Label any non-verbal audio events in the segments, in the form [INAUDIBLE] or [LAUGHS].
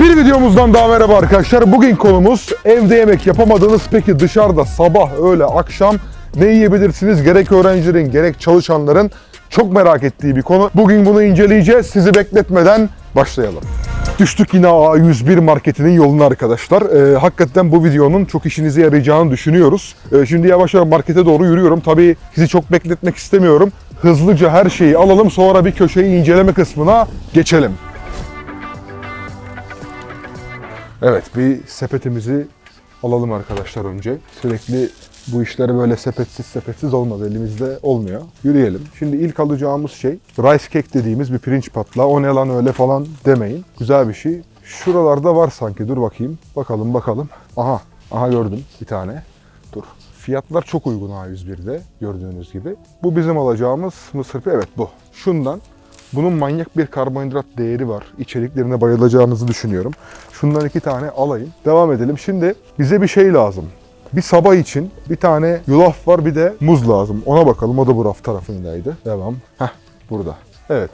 Bir videomuzdan daha merhaba arkadaşlar. Bugün konumuz evde yemek yapamadığınız peki dışarıda sabah, öğle, akşam ne yiyebilirsiniz? Gerek öğrencilerin gerek çalışanların çok merak ettiği bir konu. Bugün bunu inceleyeceğiz. Sizi bekletmeden başlayalım. Düştük yine A101 marketinin yoluna arkadaşlar. Ee, hakikaten bu videonun çok işinize yarayacağını düşünüyoruz. Ee, şimdi yavaş yavaş markete doğru yürüyorum. Tabii sizi çok bekletmek istemiyorum. Hızlıca her şeyi alalım sonra bir köşeyi inceleme kısmına geçelim. Evet bir sepetimizi alalım arkadaşlar önce. Sürekli bu işler böyle sepetsiz sepetsiz olmaz. Elimizde olmuyor. Yürüyelim. Şimdi ilk alacağımız şey rice cake dediğimiz bir pirinç patlağı. O ne lan öyle falan demeyin. Güzel bir şey. Şuralarda var sanki. Dur bakayım. Bakalım bakalım. Aha. Aha gördüm bir tane. Dur. Fiyatlar çok uygun A101'de gördüğünüz gibi. Bu bizim alacağımız mısır pi- Evet bu. Şundan bunun manyak bir karbonhidrat değeri var. İçeriklerine bayılacağınızı düşünüyorum. Şundan iki tane alayım. Devam edelim. Şimdi bize bir şey lazım. Bir sabah için bir tane yulaf var bir de muz lazım. Ona bakalım. O da bu raf tarafındaydı. Devam. Heh burada. Evet.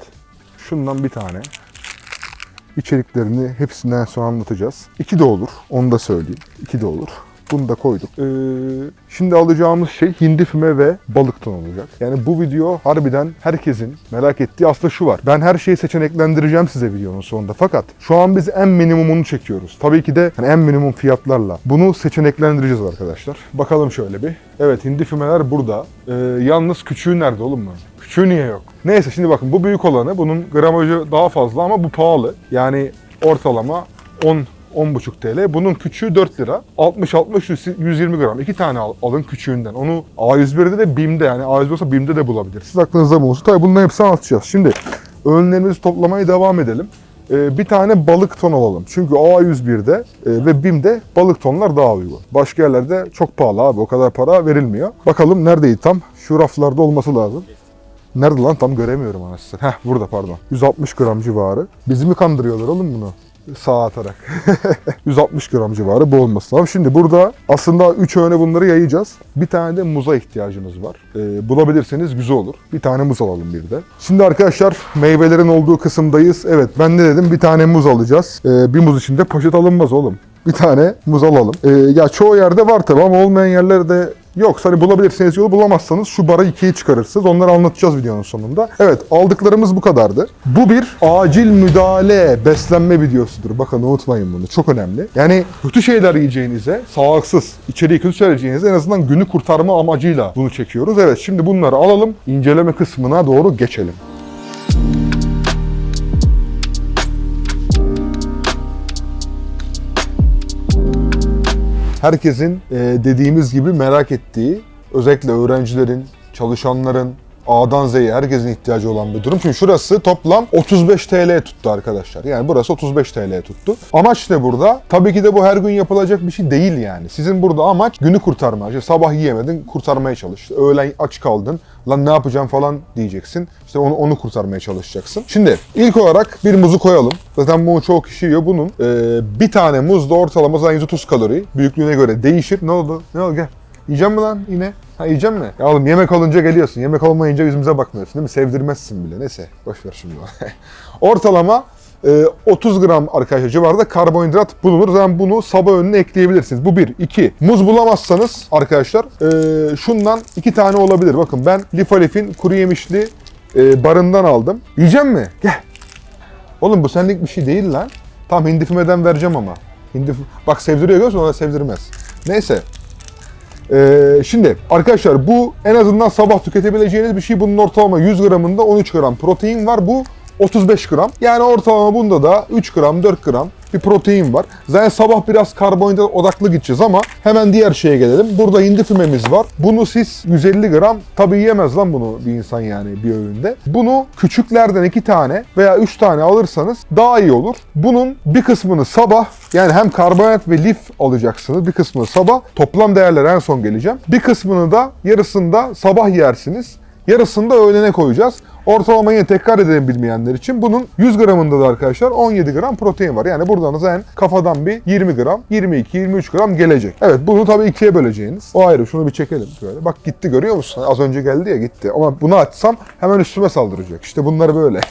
Şundan bir tane. İçeriklerini hepsinden sonra anlatacağız. İki de olur. Onu da söyleyeyim. İki de olur. Bunu da koyduk. Ee, şimdi alacağımız şey hindi füme ve balıktan olacak. Yani bu video harbiden herkesin merak ettiği aslında şu var. Ben her şeyi seçeneklendireceğim size videonun sonunda. Fakat şu an biz en minimumunu çekiyoruz. Tabii ki de hani en minimum fiyatlarla. Bunu seçeneklendireceğiz arkadaşlar. Bakalım şöyle bir. Evet hindi fümeler burada. Ee, yalnız küçüğü nerede oğlum mu? Küçüğü niye yok? Neyse şimdi bakın bu büyük olanı. Bunun gramajı daha fazla ama bu pahalı. Yani ortalama 10 10,5 TL. Bunun küçüğü 4 lira. 60-60 120 gram. İki tane al- alın küçüğünden. Onu A101'de de BİM'de yani A101 olsa BİM'de de bulabilirsiniz. Aklınızda bulunsun. Tabii bunların hepsini anlatacağız. Şimdi öğünlerimizi toplamaya devam edelim. Ee, bir tane balık ton alalım. Çünkü A101'de e, ve BİM'de balık tonlar daha uygun. Başka yerlerde çok pahalı abi. O kadar para verilmiyor. Bakalım neredeydi tam? Şu raflarda olması lazım. Nerede lan tam göremiyorum anasını. Heh burada pardon. 160 gram civarı. Bizi mi kandırıyorlar oğlum bunu? Sağa atarak. [LAUGHS] 160 gram civarı bu lazım. Şimdi burada aslında 3 öğüne bunları yayacağız. Bir tane de muza ihtiyacımız var. Ee, bulabilirseniz güzel olur. Bir tane muz alalım bir de. Şimdi arkadaşlar meyvelerin olduğu kısımdayız. Evet ben ne dedim? Bir tane muz alacağız. Ee, bir muz içinde poşet alınmaz oğlum. Bir tane muz alalım. Ee, ya çoğu yerde var tabii ama olmayan yerlerde Yok hani bulabilirseniz yolu bulamazsanız şu bara ikiye çıkarırsınız. Onları anlatacağız videonun sonunda. Evet aldıklarımız bu kadardı. Bu bir acil müdahale beslenme videosudur. Bakın unutmayın bunu. Çok önemli. Yani kötü şeyler yiyeceğinize, sağlıksız, içeriği kötü şeyler yiyeceğinize en azından günü kurtarma amacıyla bunu çekiyoruz. Evet şimdi bunları alalım. inceleme kısmına doğru geçelim. Herkesin e, dediğimiz gibi merak ettiği, özellikle öğrencilerin, çalışanların, A'dan Z'ye herkesin ihtiyacı olan bir durum. Çünkü şurası toplam 35 TL tuttu arkadaşlar. Yani burası 35 TL tuttu. Amaç ne burada? Tabii ki de bu her gün yapılacak bir şey değil yani. Sizin burada amaç günü kurtarma. İşte sabah yiyemedin, kurtarmaya çalış. Öğlen aç kaldın, lan ne yapacağım falan diyeceksin. İşte onu onu kurtarmaya çalışacaksın. Şimdi ilk olarak bir muzu koyalım. Zaten bunu çoğu kişi yiyor. Bunun e, bir tane muzda ortalama zaten 130 kalori. Büyüklüğüne göre değişir. Ne oldu? Ne oldu? Gel. Yiyeceğim mi lan yine? Ha yiyeceğim mi? Ya oğlum yemek olunca geliyorsun. Yemek olmayınca yüzümüze bakmıyorsun değil mi? Sevdirmezsin bile. Neyse boş ver şimdi. [LAUGHS] Ortalama e, 30 gram arkadaşlar civarında karbonhidrat bulunur. Zaten bunu sabah önüne ekleyebilirsiniz. Bu bir. iki. Muz bulamazsanız arkadaşlar e, şundan iki tane olabilir. Bakın ben Lifalif'in kuru yemişli e, barından aldım. Yiyeceğim mi? Gel. Oğlum bu senlik bir şey değil lan. Tam hindi fümeden vereceğim ama. Hindi fü- Bak sevdiriyor görüyorsun ona sevdirmez. Neyse. Ee, şimdi arkadaşlar bu en azından sabah tüketebileceğiniz bir şey. Bunun ortalama 100 gramında 13 gram protein var. Bu 35 gram. Yani ortalama bunda da 3 gram 4 gram bir protein var. Zaten sabah biraz karbonhidrat odaklı gideceğiz ama hemen diğer şeye gelelim. Burada hindi fümemiz var. Bunu siz 150 gram tabii yiyemez lan bunu bir insan yani bir öğünde. Bunu küçüklerden 2 tane veya 3 tane alırsanız daha iyi olur. Bunun bir kısmını sabah yani hem karbonhidrat ve lif alacaksınız. Bir kısmını sabah toplam değerlere en son geleceğim. Bir kısmını da yarısında sabah yersiniz. Yarısını da öğlene koyacağız. Ortalama yine tekrar edelim bilmeyenler için. Bunun 100 gramında da arkadaşlar 17 gram protein var. Yani buradan da zaten kafadan bir 20 gram, 22-23 gram gelecek. Evet bunu tabii ikiye böleceğiniz. O ayrı. Şunu bir çekelim şöyle. Bak gitti görüyor musun? Az önce geldi ya gitti. Ama bunu açsam hemen üstüme saldıracak. İşte bunlar böyle. [LAUGHS]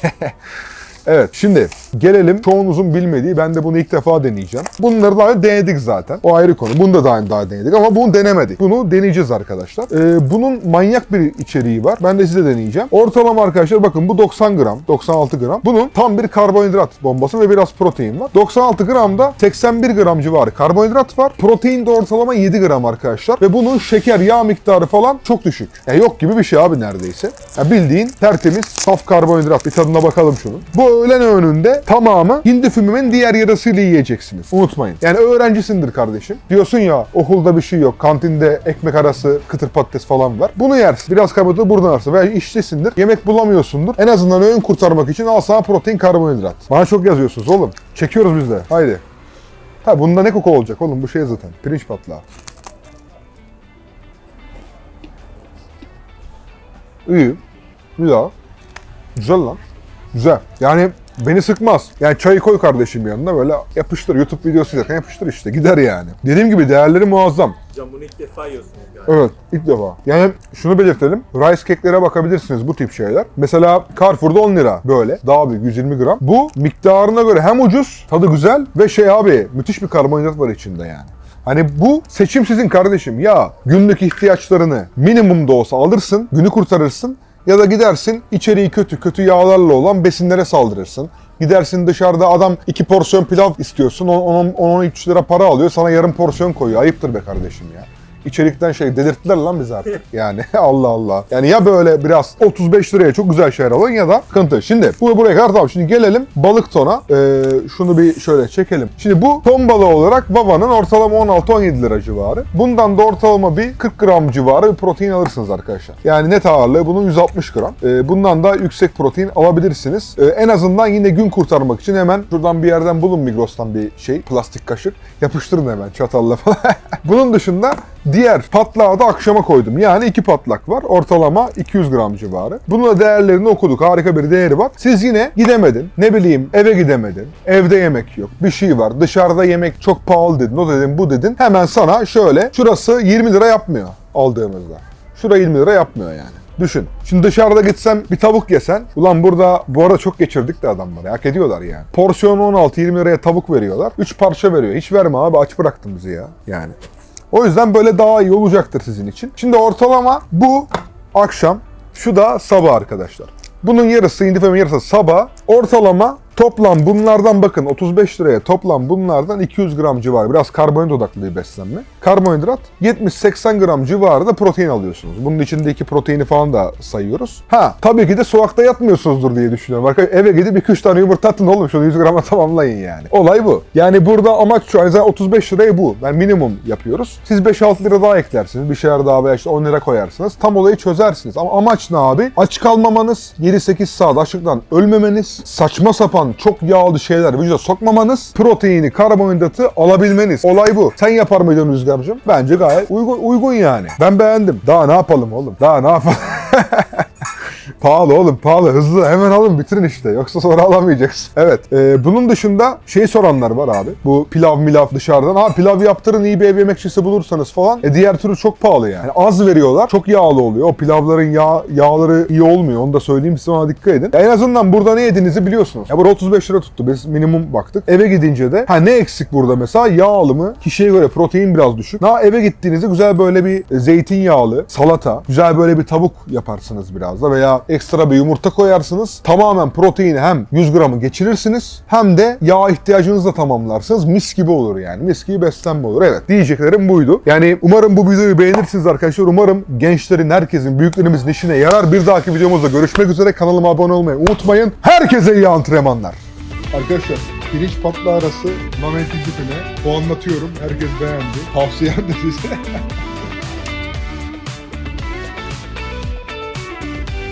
Evet şimdi Gelelim çoğunuzun bilmediği, ben de bunu ilk defa deneyeceğim. Bunları daha önce denedik zaten. O ayrı konu. Bunu da daha, daha denedik ama bunu denemedik. Bunu deneyeceğiz arkadaşlar. Ee, bunun manyak bir içeriği var. Ben de size deneyeceğim. Ortalama arkadaşlar bakın bu 90 gram, 96 gram. Bunun tam bir karbonhidrat bombası ve biraz protein var. 96 gramda 81 gram civarı karbonhidrat var. Protein de ortalama 7 gram arkadaşlar. Ve bunun şeker, yağ miktarı falan çok düşük. Ya yok gibi bir şey abi neredeyse. Ya bildiğin tertemiz saf karbonhidrat. Bir tadına bakalım şunun. Bu öğlen öğününde tamamı hindi fümemin diğer yarısıyla yiyeceksiniz. Unutmayın. Yani öğrencisindir kardeşim. Diyorsun ya okulda bir şey yok. Kantinde ekmek arası kıtır patates falan var. Bunu yersin. Biraz karbonhidratı buradan alırsın. Veya işçisindir. Yemek bulamıyorsundur. En azından öğün kurtarmak için al sana protein karbonhidrat. Bana çok yazıyorsunuz oğlum. Çekiyoruz biz de. Haydi. Ha bunda ne koku olacak oğlum? Bu şey zaten. Pirinç patlağı. İyi. Güzel. Güzel lan. Güzel. Yani beni sıkmaz. Yani çayı koy kardeşim yanına böyle yapıştır. YouTube videosu izlerken yapıştır işte. Gider yani. Dediğim gibi değerleri muazzam. Hocam bunu ilk defa yiyorsunuz galiba. Evet ilk defa. Yani şunu belirtelim. Rice cake'lere bakabilirsiniz bu tip şeyler. Mesela Carrefour'da 10 lira böyle. Daha büyük 120 gram. Bu miktarına göre hem ucuz, tadı güzel ve şey abi müthiş bir karbonhidrat var içinde yani. Hani bu seçim sizin kardeşim. Ya günlük ihtiyaçlarını minimum da olsa alırsın, günü kurtarırsın ya da gidersin içeriği kötü, kötü yağlarla olan besinlere saldırırsın. Gidersin dışarıda adam iki porsiyon pilav istiyorsun, 10-13 lira para alıyor, sana yarım porsiyon koyuyor. Ayıptır be kardeşim ya. İçerikten şey delirttiler lan bizi artık. Yani [LAUGHS] Allah Allah. Yani ya böyle biraz 35 liraya çok güzel şeyler alın ya da sıkıntı. Şimdi bu buraya kadar tamam. Şimdi gelelim balık tona. Ee, şunu bir şöyle çekelim. Şimdi bu ton balığı olarak Vava'nın ortalama 16-17 lira civarı. Bundan da ortalama bir 40 gram civarı bir protein alırsınız arkadaşlar. Yani net ağırlığı bunun 160 gram. Ee, bundan da yüksek protein alabilirsiniz. Ee, en azından yine gün kurtarmak için hemen şuradan bir yerden bulun Migros'tan bir şey plastik kaşık. Yapıştırın hemen çatalla falan. [LAUGHS] Bunun dışında Diğer patlağı da akşama koydum. Yani iki patlak var. Ortalama 200 gram civarı. Bunun da değerlerini okuduk. Harika bir değeri var. Siz yine gidemedin. Ne bileyim eve gidemedin. Evde yemek yok. Bir şey var. Dışarıda yemek çok pahalı dedin. O dedin bu dedin. Hemen sana şöyle şurası 20 lira yapmıyor aldığımızda. Şura 20 lira yapmıyor yani. Düşün. Şimdi dışarıda gitsen bir tavuk yesen. Ulan burada bu arada çok geçirdik de adamları. Hak ediyorlar yani. Porsiyon 16-20 liraya tavuk veriyorlar. 3 parça veriyor. Hiç verme abi aç bıraktın bizi ya. Yani. O yüzden böyle daha iyi olacaktır sizin için. Şimdi ortalama bu akşam, şu da sabah arkadaşlar. Bunun yarısı, indifemin yarısı sabah. Ortalama toplam bunlardan bakın 35 liraya toplam bunlardan 200 gram civarı. Biraz karbonhidrat odaklı bir beslenme. Karbonhidrat 70-80 gram civarı da protein alıyorsunuz. Bunun içindeki proteini falan da sayıyoruz. Ha tabii ki de sokakta yatmıyorsunuzdur diye düşünüyorum. Arkadaşlar eve gidip 2-3 tane yumurta atın oğlum şunu 100 grama [LAUGHS] tamamlayın yani. Olay bu. Yani burada amaç şu an zaten 35 liraya bu. Ben minimum yapıyoruz. Siz 5-6 lira daha eklersiniz. Bir şeyler daha veya işte 10 lira koyarsınız. Tam olayı çözersiniz. Ama amaç ne abi? Aç kalmamanız, 7-8 saat açlıktan ölmemeniz, saçma sapan çok yağlı şeyler vücuda sokmamanız, proteini, karbonhidratı alabilmeniz. Olay bu. Sen yapar mıydın Rüzgar'cığım? Bence gayet uygun, uygun yani. Ben beğendim. Daha ne yapalım oğlum? Daha ne yapalım? [LAUGHS] Pahalı oğlum pahalı hızlı hemen alın bitirin işte yoksa sonra [LAUGHS] alamayacaksın. Evet e, bunun dışında şey soranlar var abi bu pilav milav dışarıdan ha pilav yaptırın iyi bir ev yemekçisi bulursanız falan e, diğer türlü çok pahalı yani. az veriyorlar çok yağlı oluyor o pilavların yağ, yağları iyi olmuyor onu da söyleyeyim size ona dikkat edin. Ya en azından burada ne yediğinizi biliyorsunuz. Ya burada 35 lira tuttu biz minimum baktık. Eve gidince de ha ne eksik burada mesela yağ alımı kişiye göre protein biraz düşük. Ha eve gittiğinizde güzel böyle bir zeytinyağlı salata güzel böyle bir tavuk yaparsınız biraz da veya ekstra bir yumurta koyarsınız. Tamamen proteini hem 100 gramı geçirirsiniz hem de yağ ihtiyacınızı da tamamlarsınız. Mis gibi olur yani. Mis gibi beslenme olur. Evet diyeceklerim buydu. Yani umarım bu videoyu beğenirsiniz arkadaşlar. Umarım gençlerin, herkesin, büyüklerimizin işine yarar. Bir dahaki videomuzda görüşmek üzere. Kanalıma abone olmayı unutmayın. Herkese iyi antrenmanlar. Arkadaşlar pirinç patlı arası Mehmet İzzet'ine puanlatıyorum. Herkes beğendi. Tavsiyem de size. [LAUGHS]